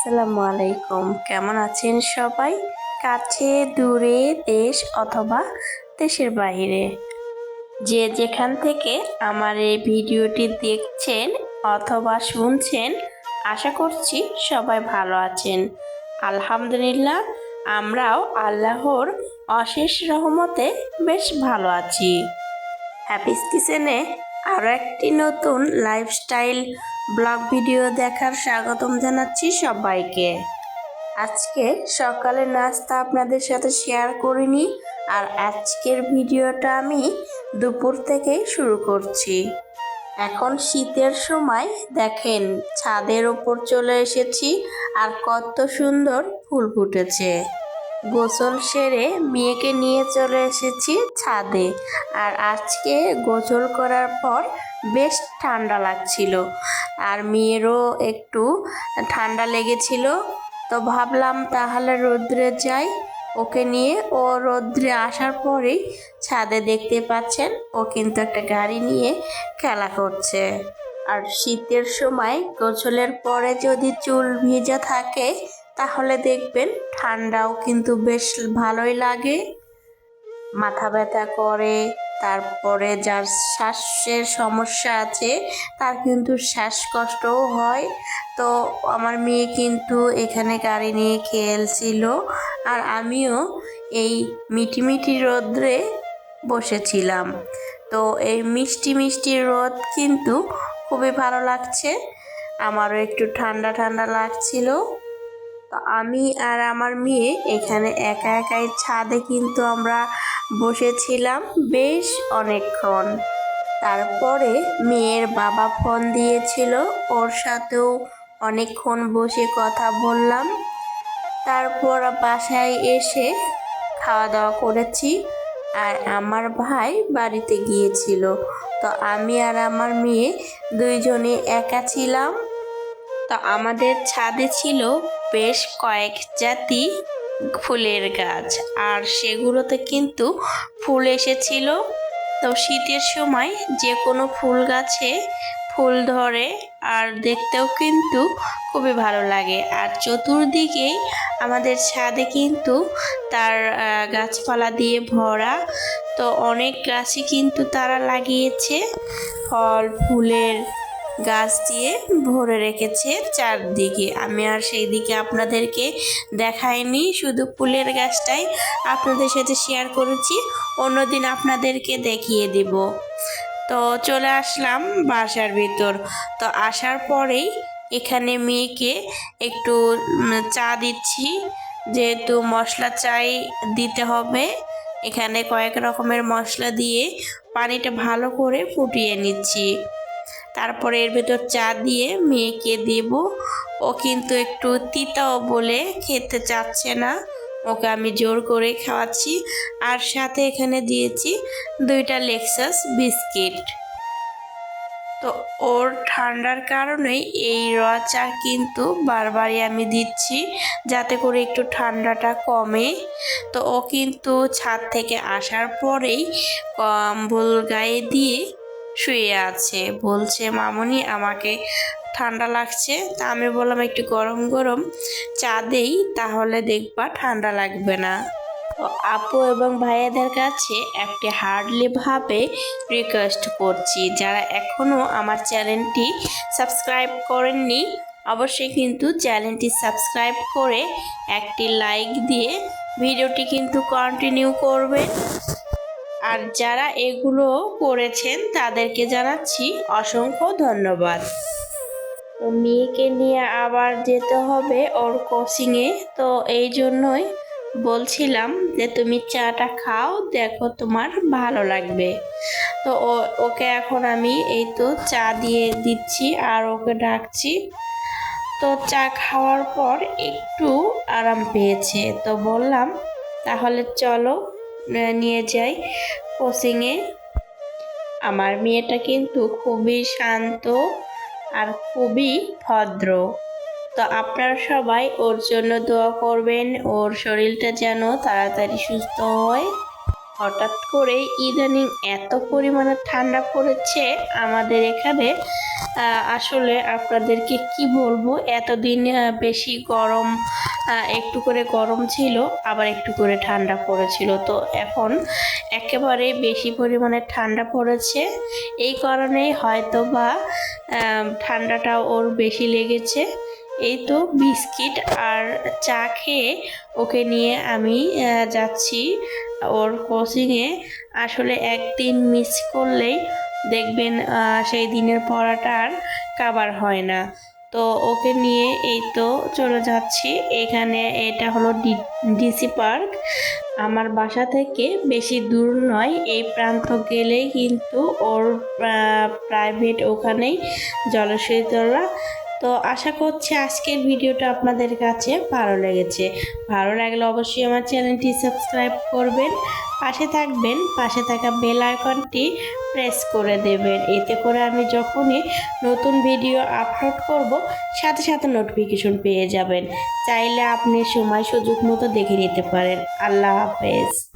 আসসালামু আলাইকুম। কেমন আছেন সবাই? কাছে, দূরে, দেশ অথবা দেশের বাইরে। যে যেখান থেকে আমার এই ভিডিওটি দেখছেন অথবা শুনছেন, আশা করছি সবাই ভালো আছেন। আলহামদুলিল্লাহ, আমরাও আল্লাহর অশেষ রহমতে বেশ ভালো আছি। হ্যাপিস কিচেনে আরও একটি নতুন লাইফস্টাইল ব্লগ ভিডিও দেখার স্বাগতম জানাচ্ছি সবাইকে। আজকে সকালে নাস্তা আপনাদের সাথে শেয়ার করিনি আর আজকের ভিডিওটা আমি দুপুর থেকেই শুরু করছি। এখন শীতের সময় দেখেন, ছাদের ওপর চলে এসেছি আর কত সুন্দর ফুল ফুটেছে। গোসল সেরে মেয়েকে নিয়ে চলে এসেছি ছাদে। আর আজকে গোসল করার পর বেশ ঠান্ডা লাগছিল। আর মেয়েরও একটু ঠান্ডা লেগেছিল। তো ভাবলাম তাহলে রৌদ্রে যাই। ওকে নিয়ে ও রৌদ্রে আসার পরেই ছাদে দেখতে পাচ্ছেন, ও কিন্তু একটা গাড়ি নিয়ে খেলা করছে। আর শীতের সময় গোসলের পরে যদি চুল ভিজা থাকে তাহলে দেখবেন ঠান্ডাও কিন্তু বেশ ভালোই লাগে। মাথা ব্যথা করে, তারপরে যার শ্বাসের সমস্যা আছে, তার কিন্তু শ্বাসকষ্টও হয়। তো আমার মেয়ে কিন্তু এখানে গাড়ি নিয়ে খেলছিল আর আমিও এই মিটি মিটি রোদ্রে বসেছিলাম। তো এই মিষ্টি মিষ্টি রোদ কিন্তু খুবই ভালো লাগছে। আমারও একটু ঠান্ডা ঠান্ডা লাগছিল। তো আমি আর আমার মেয়ে এখানে একা একাই ছাদে কিন্তু আমরা বসেছিলাম বেশ অনেকক্ষণ। তারপরে মেয়ের বাবা ফোন দিয়েছিল, ওর সাথেও অনেকক্ষণ বসে কথা বললাম। তারপর বাসায় এসে খাওয়া দাওয়া করেছি আর আমার ভাই বাড়িতে গিয়েছিল। তো আমি আর আমার মেয়ে দুইজনে একা ছিলাম। তো আমাদের ছাদে ছিল বেশ কয়েক জাতি ফুলের গাছ। আর সেগুলোতে কিন্তু ফুল এসেছিল। তো শীতের সময় যে কোনো ফুল গাছে ফুল ধরে, আর দেখতেও কিন্তু খুবই ভালো লাগে। আর চতুর্দিকেই আমাদের ছাদে কিন্তু তার গাছপালা দিয়ে ভরা। তো অনেক গাছই কিন্তু তারা লাগিয়েছে। ফল, ফুলের গাছ দিয়ে ভরে রেখেছে চারদিকে। আমি আর সেই দিকে আপনাদেরকে দেখাইনি, শুধু ফুলের গাছটাই আপনাদের সাথে শেয়ার করেছি, অন্যদিন আপনাদেরকে দেখিয়ে দিব। তো চলে আসলাম বাসার ভিতর। তো আসার পরেই এখানে মেয়েকে একটু চা দিচ্ছি, যেহেতু মশলা চাই দিতে হবে, এখানে কয়েক রকমের মশলা দিয়ে পানিটা ভালো করে ফুটিয়ে নিচ্ছি। তারপরে এর ভেতর চা দিয়ে মেয়েকে দেব। ও কিন্তু একটু তিতাও বলে খেতে চাচ্ছে না। ওকে আমি জোর করে খাওয়াচ্ছি। আর সাথে এখানে দিয়েছি দুইটা লেক্সাস বিস্কিট। তো ওর ঠান্ডার কারণেই এই র চা কিন্তু বারবারই আমি দিচ্ছি, যাতে করে একটু ঠান্ডাটা কমে। তো ও কিন্তু ছাদ থেকে আসার পরেই কম্বল গায়ে দিয়ে শুয়ে আছে। বলছে, মামনি, আমাকে ঠান্ডা লাগছে। তা আমি বললাম, একটু গরম গরম চা দেই, তাহলে দেখবা ঠান্ডা লাগবে না। আপু এবং ভাইয়াদের কাছে একটি হার্ডলি ভাবে রিকোয়েস্ট করছি। যারা এখনও আমার চ্যানেলটি সাবস্ক্রাইব করেননি, অবশ্যই কিন্তু চ্যানেলটি সাবস্ক্রাইব করে একটি লাইক দিয়ে ভিডিওটি কিন্তু কন্টিনিউ করবেন। আর যারা এগুলো করেছেন তাদেরকে জানাচ্ছি অসংখ্য ধন্যবাদ। তো মেয়েকে নিয়ে আবার যেতে হবে ওর কোচিংয়ে তো এই জন্যই বলছিলাম যে তুমি চাটা খাও, দেখো তোমার ভালো লাগবে। তো ওকে এখন আমি এই তো চা দিয়ে দিচ্ছি আর ওকে ডাকছি। তো চা খাওয়ার পর একটু আরাম পেয়েছে। তো বললাম, তাহলে চলো নিয়ে যাই। কোচিংয়ে আমার মেয়েটা কিন্তু খুবই শান্ত আর খুবই ভদ্র। তো আপনারা সবাই ওর জন্য দোয়া করবেন। ওর শরীরটা যেন তাড়াতাড়ি সুস্থ হয়। হঠাৎ করে ইদানিং এত পরিমাণে ঠান্ডা পড়েছে আমাদের এখানে। আসলে আপনাদেরকে কি বলব? এতদিন বেশি গরম একটু করে গরম ছিল, আবার একটু করে ঠান্ডা পড়েছিল। তো এখন একেবারে বেশি পরিমাণে ঠান্ডা পড়েছে। এই কারণেই হয়তো বা ঠান্ডাটা ওর বেশি লেগেছে। এই তো বিস্কিট আর চা খেয়ে ওকে নিয়ে আমি যাচ্ছি। ওর কোচিংয়ে আসলে একদিন মিস করলেই দেখবেন সেই দিনের পড়াটা আর কাবার হয় না। তো ওকে নিয়ে এই তো চলে যাচ্ছি। এখানে এটা হলো ডিসি পার্ক। আমার বাসা থেকে বেশি দূর নয়, এই প্রান্ত গেলেই কিন্তু ওর প্রাইভেট ওখানেই জলসৈতলা তো আশা করছি আজকের ভিডিওটা আপনাদের কাছে ভালো লেগেছে। ভালো লাগলে অবশ্যই আমার চ্যানেলটি সাবস্ক্রাইব করবেন, পাশে থাকবেন, পাশে থাকা বেল আইকনটি প্রেস করে দেবেন। এতে করে আমি যখনই নতুন ভিডিও আপলোড করব, সাথে সাথে নোটিফিকেশন পেয়ে যাবেন। চাইলে আপনি সময় সুযোগ মতো দেখে নিতে পারেন। আল্লাহ হাফেজ।